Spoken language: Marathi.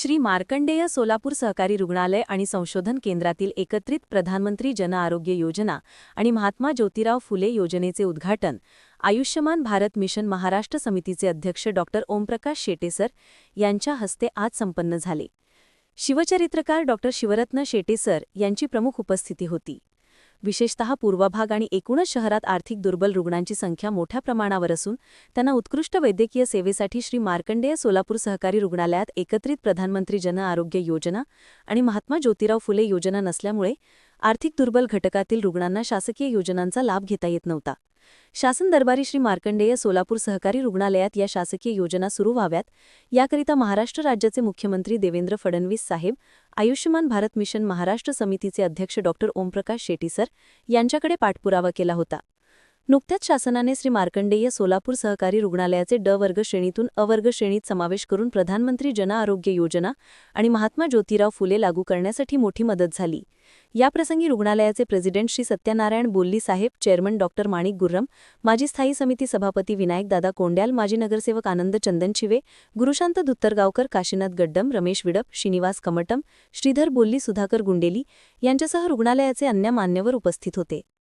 श्री मार्कंडेय सोलापूर सहकारी रुग्णालय आणि संशोधन केंद्रातील एकत्रित प्रधानमंत्री जन आरोग्य योजना आणि महात्मा ज्योतिराव फुले योजनेचे उद्घाटन आयुष्यमान भारत मिशन महाराष्ट्र समितीचे अध्यक्ष डॉ. ओमप्रकाश शेटेसर यांच्या हस्ते आज संपन्न झाले. शिवचरित्रकार डॉ. शिवरत्न शेटेसर यांची प्रमुख उपस्थिती होती. विशेषतः पूर्वभाग आणि एकूणच शहरात आर्थिक दुर्बल रुग्णांची संख्या मोठ्या प्रमाणावर असून त्यांना उत्कृष्ट वैद्यकीय सेवेसाठी श्री मार्कंडेय सोलापूर सहकारी रुग्णालयात एकत्रित प्रधानमंत्री जन आरोग्य योजना आणि महात्मा ज्योतिराव फुले योजना नसल्यामुळे आर्थिक दुर्बल घटकातील रुग्णांना शासकीय योजनांचा लाभ घेता येत नव्हता. शासन दरबारी श्री मार्कंडेय सोलापूर सहकारी रुग्णालयात या शासकीय योजना सुरू व्हाव्यात. याकरिता महाराष्ट्र राज्याचे मुख्यमंत्री देवेंद्र फडणवीस साहेब आयुष्यमान भारत मिशन महाराष्ट्र समितीचे अध्यक्ष डॉ ओमप्रकाश शेटीसर यांच्याकडे पाठपुरावा केला होता. नुकत्याच शासनाने श्री मार्कंडेय सोलापूर सहकारी रुग्णालयाचे ड वर्ग श्रेणीतून अवर्ग श्रेणीत समावेश करून प्रधानमंत्री जन आरोग्य योजना आणि महात्मा ज्योतिराव फुले लागू करण्यासाठी मोठी मदत झाली. याप्रसंगी रुग्णालयाचे president Shri Satyanarayana Bolli saheb chairman doctor Manik Gurram माजी स्थायी समिती सभापती विनायकदादा कोंड्याल माजी नगरसेवक आनंद चंदन शिवे गुरुशांत धुत्तरगावकर काशीनाथ गड्डम रमेश विडप श्रीनिवास कमटम श्रीधर बोल्ली सुधाकर गुंडेली यांच्यासह रुग्णालयाचे अन्य मान्यवर उपस्थित होते.